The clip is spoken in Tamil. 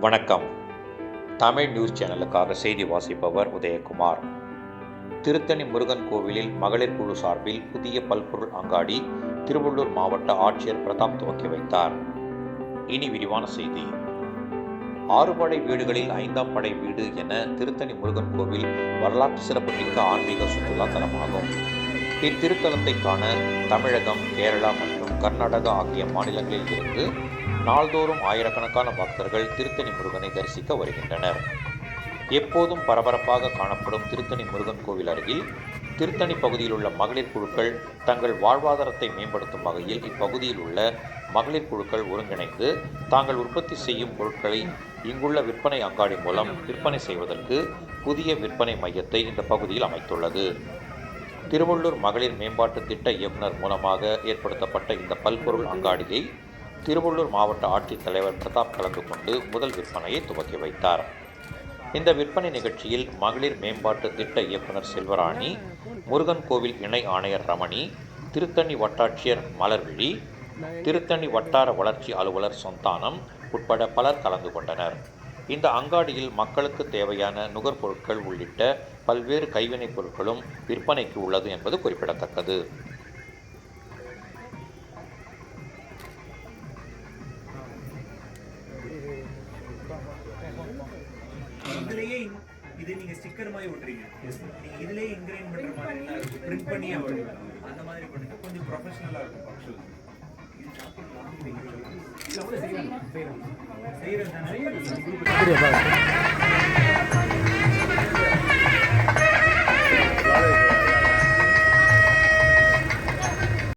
வணக்கம். தமிழ் நியூஸ் சேனலுக்காக செய்தி வாசிப்பவர் உதயகுமார். திருத்தணி முருகன் கோவிலில் மகளிர் குழு சார்பில் புதிய பல்பொருள் அங்காடி திருவள்ளூர் மாவட்ட ஆட்சியர் பிரதாப் துவக்கி வைத்தார். இனி விரிவான செய்தி. ஆறுபடை வீடுகளில் ஐந்தாம் படை வீடு என திருத்தணி முருகன் கோவில் வரலாற்று சிறப்புமிக்க ஆன்மீக சுற்றுலா தலமாகும் இத்திருத்தலத்தை காண தமிழகம் கேரளா மற்றும் கர்நாடகா ஆகிய மாநிலங்களில் இருந்து நாள்தோறும் ஆயிரக்கணக்கான பக்தர்கள் திருத்தணி முருகனை தரிசிக்க வருகின்றனர். எப்போதும் பரபரப்பாக காணப்படும் திருத்தணி முருகன் கோவில் அருகில் திருத்தணி பகுதியில் உள்ள மகளிர் குழுக்கள் தங்கள் வாழ்வாதாரத்தை மேம்படுத்தும் வகையில் இப்பகுதியில் உள்ள மகளிர் குழுக்கள் ஒருங்கிணைந்து தாங்கள் உற்பத்தி செய்யும் பொருட்களை இங்குள்ள விற்பனை அங்காடி மூலம் விற்பனை செய்வதற்கு புதிய விற்பனை மையத்தை இந்த பகுதியில் அமைத்துள்ளது. திருவள்ளூர் மகளிர் மேம்பாட்டு திட்ட இயக்குனர் மூலமாக ஏற்படுத்தப்பட்ட இந்த பல்பொருள் அங்காடியை திருவள்ளூர் மாவட்ட ஆட்சித்தலைவர் பிரதாப் கலந்து கொண்டு முதல் விற்பனையை துவக்கி வைத்தார். இந்த விற்பனை நிகழ்ச்சியில் மகளிர் மேம்பாட்டு திட்ட இயக்குனர் செல்வராணி முருகன் கோவில் இணை ஆணையர் ரமணி திருத்தணி வட்டாட்சியர் மலர்விழி திருத்தணி வட்டார வளர்ச்சி அலுவலர் சொந்தானம் உட்பட பலர் கலந்து கொண்டனர். இந்த அங்காடியில் மக்களுக்கு தேவையான நுகர்பொருட்கள் உள்ளிட்ட பல்வேறு கைவினைப் பொருட்களும் விற்பனைக்கு உள்ளது என்பது குறிப்பிடத்தக்கது. இதுலயே இது நீங்க ஸ்டிக்கர் மாதிரி ஒட்டுறீங்க. நீங்க இதுலயே இன்கிரைன் பண்ற மாதிரி பிரிண்ட் பண்ணி அந்த மாதிரி பண்ணுங்க. கொஞ்சம் ப்ரொஃபஷனலா இருக்கும் ஃபங்க்ஷன் செய்யறது தானே